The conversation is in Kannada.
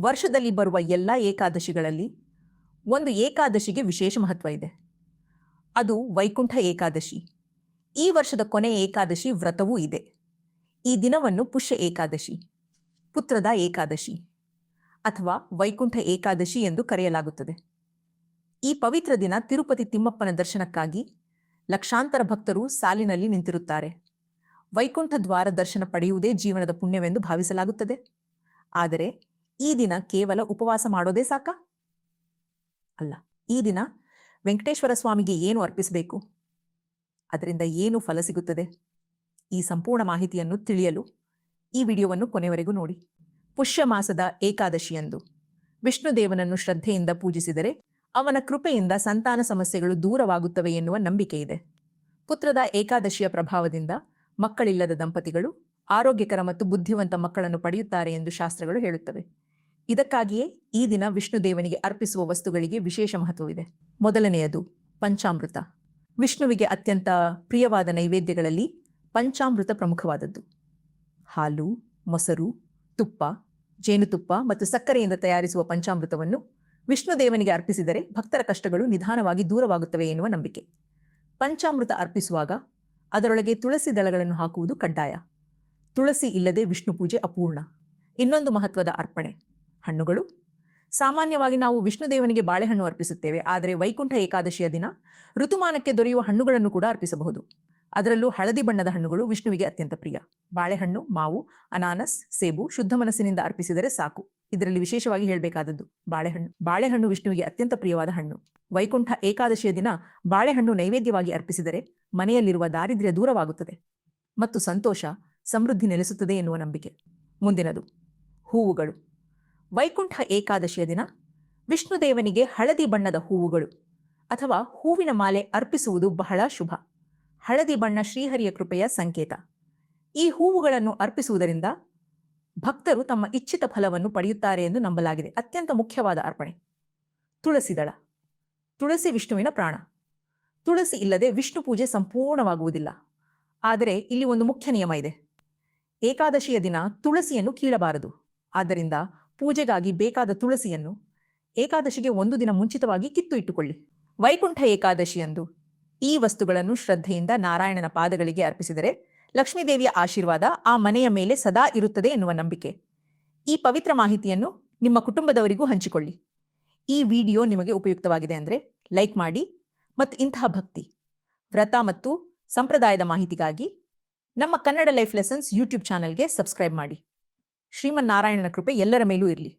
ವರ್ಷದಲ್ಲಿ ಬರುವ ಎಲ್ಲ ಏಕಾದಶಿಗಳಲ್ಲಿ ಒಂದು ಏಕಾದಶಿಗೆ ವಿಶೇಷ ಮಹತ್ವ ಇದೆ. ಅದು ವೈಕುಂಠ ಏಕಾದಶಿ. ಈ ವರ್ಷದ ಕೊನೆ ಏಕಾದಶಿ ವ್ರತವೂ ಇದೆ. ಈ ದಿನವನ್ನು ಪುಷ್ಯ ಏಕಾದಶಿ, ಪುತ್ರದ ಏಕಾದಶಿ ಅಥವಾ ವೈಕುಂಠ ಏಕಾದಶಿ ಎಂದು ಕರೆಯಲಾಗುತ್ತದೆ. ಈ ಪವಿತ್ರ ದಿನ ತಿರುಪತಿ ತಿಮ್ಮಪ್ಪನ ದರ್ಶನಕ್ಕಾಗಿ ಲಕ್ಷಾಂತರ ಭಕ್ತರು ಸಾಲಿನಲ್ಲಿ ನಿಂತಿರುತ್ತಾರೆ. ವೈಕುಂಠ ದ್ವಾರ ದರ್ಶನ ಪಡೆಯುವುದೇ ಜೀವನದ ಪುಣ್ಯವೆಂದು ಭಾವಿಸಲಾಗುತ್ತದೆ. ಆದರೆ ಈ ದಿನ ಕೇವಲ ಉಪವಾಸ ಮಾಡೋದೇ ಸಾಕಾ? ಅಲ್ಲ, ಈ ದಿನ ವೆಂಕಟೇಶ್ವರ ಸ್ವಾಮಿಗೆ ಏನು ಅರ್ಪಿಸಬೇಕು? ಅದರಿಂದ ಏನು ಫಲ ಸಿಗುತ್ತದೆ? ಈ ಸಂಪೂರ್ಣ ಮಾಹಿತಿಯನ್ನು ತಿಳಿಯಲು ಈ ವಿಡಿಯೋವನ್ನು ಕೊನೆವರೆಗೂ ನೋಡಿ. ಪುಷ್ಯ ಮಾಸದ ಏಕಾದಶಿಯಂದು ವಿಷ್ಣುದೇವನನ್ನು ಶ್ರದ್ಧೆಯಿಂದ ಪೂಜಿಸಿದರೆ ಅವನ ಕೃಪೆಯಿಂದ ಸಂತಾನ ಸಮಸ್ಯೆಗಳು ದೂರವಾಗುತ್ತವೆ ಎನ್ನುವ ನಂಬಿಕೆ ಇದೆ. ಪುತ್ರದ ಏಕಾದಶಿಯ ಪ್ರಭಾವದಿಂದ ಮಕ್ಕಳಿಲ್ಲದ ದಂಪತಿಗಳು ಆರೋಗ್ಯಕರ ಮತ್ತು ಬುದ್ಧಿವಂತ ಮಕ್ಕಳನ್ನು ಪಡೆಯುತ್ತಾರೆ ಎಂದು ಶಾಸ್ತ್ರಗಳು ಹೇಳುತ್ತವೆ. ಇದಕ್ಕಾಗಿಯೇ ಈ ದಿನ ವಿಷ್ಣು ದೇವನಿಗೆ ಅರ್ಪಿಸುವ ವಸ್ತುಗಳಿಗೆ ವಿಶೇಷ ಮಹತ್ವವಿದೆ. ಮೊದಲನೆಯದು, ಪಂಚಾಮೃತ. ವಿಷ್ಣುವಿಗೆ ಅತ್ಯಂತ ಪ್ರಿಯವಾದ ನೈವೇದ್ಯಗಳಲ್ಲಿ ಪಂಚಾಮೃತ ಪ್ರಮುಖವಾದದ್ದು. ಹಾಲು, ಮೊಸರು, ತುಪ್ಪ, ಜೇನುತುಪ್ಪ ಮತ್ತು ಸಕ್ಕರೆಯಿಂದ ತಯಾರಿಸುವ ಪಂಚಾಮೃತವನ್ನು ವಿಷ್ಣುದೇವನಿಗೆ ಅರ್ಪಿಸಿದರೆ ಭಕ್ತರ ಕಷ್ಟಗಳು ನಿಧಾನವಾಗಿ ದೂರವಾಗುತ್ತವೆ ಎನ್ನುವ ನಂಬಿಕೆ. ಪಂಚಾಮೃತ ಅರ್ಪಿಸುವಾಗ ಅದರೊಳಗೆ ತುಳಸಿ ದಳಗಳನ್ನು ಹಾಕುವುದು ಕಡ್ಡಾಯ. ತುಳಸಿ ಇಲ್ಲದೆ ವಿಷ್ಣು ಪೂಜೆ ಅಪೂರ್ಣ. ಇನ್ನೊಂದು ಮಹತ್ವದ ಅರ್ಪಣೆ ಹಣ್ಣುಗಳು. ಸಾಮಾನ್ಯವಾಗಿ ನಾವು ವಿಷ್ಣುದೇವನಿಗೆ ಬಾಳೆಹಣ್ಣು ಅರ್ಪಿಸುತ್ತೇವೆ, ಆದರೆ ವೈಕುಂಠ ಏಕಾದಶಿಯ ದಿನ ಋತುಮಾನಕ್ಕೆ ದೊರೆಯುವ ಹಣ್ಣುಗಳನ್ನು ಕೂಡ ಅರ್ಪಿಸಬಹುದು. ಅದರಲ್ಲೂ ಹಳದಿ ಬಣ್ಣದ ಹಣ್ಣುಗಳು ವಿಷ್ಣುವಿಗೆ ಅತ್ಯಂತ ಪ್ರಿಯ. ಬಾಳೆಹಣ್ಣು, ಮಾವು, ಅನಾನಸ್, ಸೇಬು ಶುದ್ಧ ಮನಸ್ಸಿನಿಂದ ಅರ್ಪಿಸಿದರೆ ಸಾಕು. ಇದರಲ್ಲಿ ವಿಶೇಷವಾಗಿ ಹೇಳಬೇಕಾದದ್ದು ಬಾಳೆಹಣ್ಣು. ಬಾಳೆಹಣ್ಣು ವಿಷ್ಣುವಿಗೆ ಅತ್ಯಂತ ಪ್ರಿಯವಾದ ಹಣ್ಣು. ವೈಕುಂಠ ಏಕಾದಶಿಯ ದಿನ ಬಾಳೆಹಣ್ಣು ನೈವೇದ್ಯವಾಗಿ ಅರ್ಪಿಸಿದರೆ ಮನೆಯಲ್ಲಿರುವ ದಾರಿದ್ರ್ಯ ದೂರವಾಗುತ್ತದೆ ಮತ್ತು ಸಂತೋಷ ಸಮೃದ್ಧಿ ನೆಲೆಸುತ್ತದೆ ಎನ್ನುವ ನಂಬಿಕೆ. ಮುಂದಿನದು ಹೂವುಗಳು. ವೈಕುಂಠ ಏಕಾದಶಿಯ ದಿನ ವಿಷ್ಣುದೇವನಿಗೆ ಹಳದಿ ಬಣ್ಣದ ಹೂವುಗಳು ಅಥವಾ ಹೂವಿನ ಮಾಲೆ ಅರ್ಪಿಸುವುದು ಬಹಳ ಶುಭ. ಹಳದಿ ಬಣ್ಣ ಶ್ರೀಹರಿಯ ಕೃಪೆಯ ಸಂಕೇತ. ಈ ಹೂವುಗಳನ್ನು ಅರ್ಪಿಸುವುದರಿಂದ ಭಕ್ತರು ತಮ್ಮ ಇಚ್ಛಿತ ಫಲವನ್ನು ಪಡೆಯುತ್ತಾರೆ ಎಂದು ನಂಬಲಾಗಿದೆ. ಅತ್ಯಂತ ಮುಖ್ಯವಾದ ಅರ್ಪಣೆ. ತುಳಸಿ ದಳ. ತುಳಸಿ ವಿಷ್ಣುವಿನ ಪ್ರಾಣ. ತುಳಸಿ ಇಲ್ಲದೆ ವಿಷ್ಣು ಪೂಜೆ ಸಂಪೂರ್ಣವಾಗುವುದಿಲ್ಲ. ಆದರೆ ಇಲ್ಲಿ ಒಂದು ಮುಖ್ಯ ನಿಯಮ ಇದೆ. ಏಕಾದಶಿಯ ದಿನ ತುಳಸಿಯನ್ನು ಕೀಳಬಾರದು. ಆದ್ದರಿಂದ ಪೂಜೆಗಾಗಿ ಬೇಕಾದ ತುಳಸಿಯನ್ನು ಏಕಾದಶಿಗೆ ಒಂದು ದಿನ ಮುಂಚಿತವಾಗಿ ಕಿತ್ತು ಇಟ್ಟುಕೊಳ್ಳಿ. ವೈಕುಂಠ ಏಕಾದಶಿಯಂದು ಈ ವಸ್ತುಗಳನ್ನು ಶ್ರದ್ಧೆಯಿಂದ ನಾರಾಯಣನ ಪಾದಗಳಿಗೆ ಅರ್ಪಿಸಿದರೆ ಲಕ್ಷ್ಮೀದೇವಿಯ ಆಶೀರ್ವಾದ ಆ ಮನೆಯ ಮೇಲೆ ಸದಾ ಇರುತ್ತದೆ ಎನ್ನುವ ನಂಬಿಕೆ. ಈ ಪವಿತ್ರ ಮಾಹಿತಿಯನ್ನು ನಿಮ್ಮ ಕುಟುಂಬದವರಿಗೂ ಹಂಚಿಕೊಳ್ಳಿ. ಈ ವಿಡಿಯೋ ನಿಮಗೆ ಉಪಯುಕ್ತವಾಗಿದೆ ಅಂದರೆ ಲೈಕ್ ಮಾಡಿ ಮತ್ತು ಇಂತಹ ಭಕ್ತಿ, ವ್ರತ ಮತ್ತು ಸಂಪ್ರದಾಯದ ಮಾಹಿತಿಗಾಗಿ ನಮ್ಮ ಕನ್ನಡ ಲೈಫ್ ಲೆಸನ್ಸ್ ಯೂಟ್ಯೂಬ್ ಚಾನಲ್ಗೆ ಸಬ್ಸ್ಕ್ರೈಬ್ ಮಾಡಿ. ಶ್ರೀಮನ್ನಾರಾಯಣನ ಕೃಪೆ ಎಲ್ಲರ ಮೇಲೂ ಇರಲಿ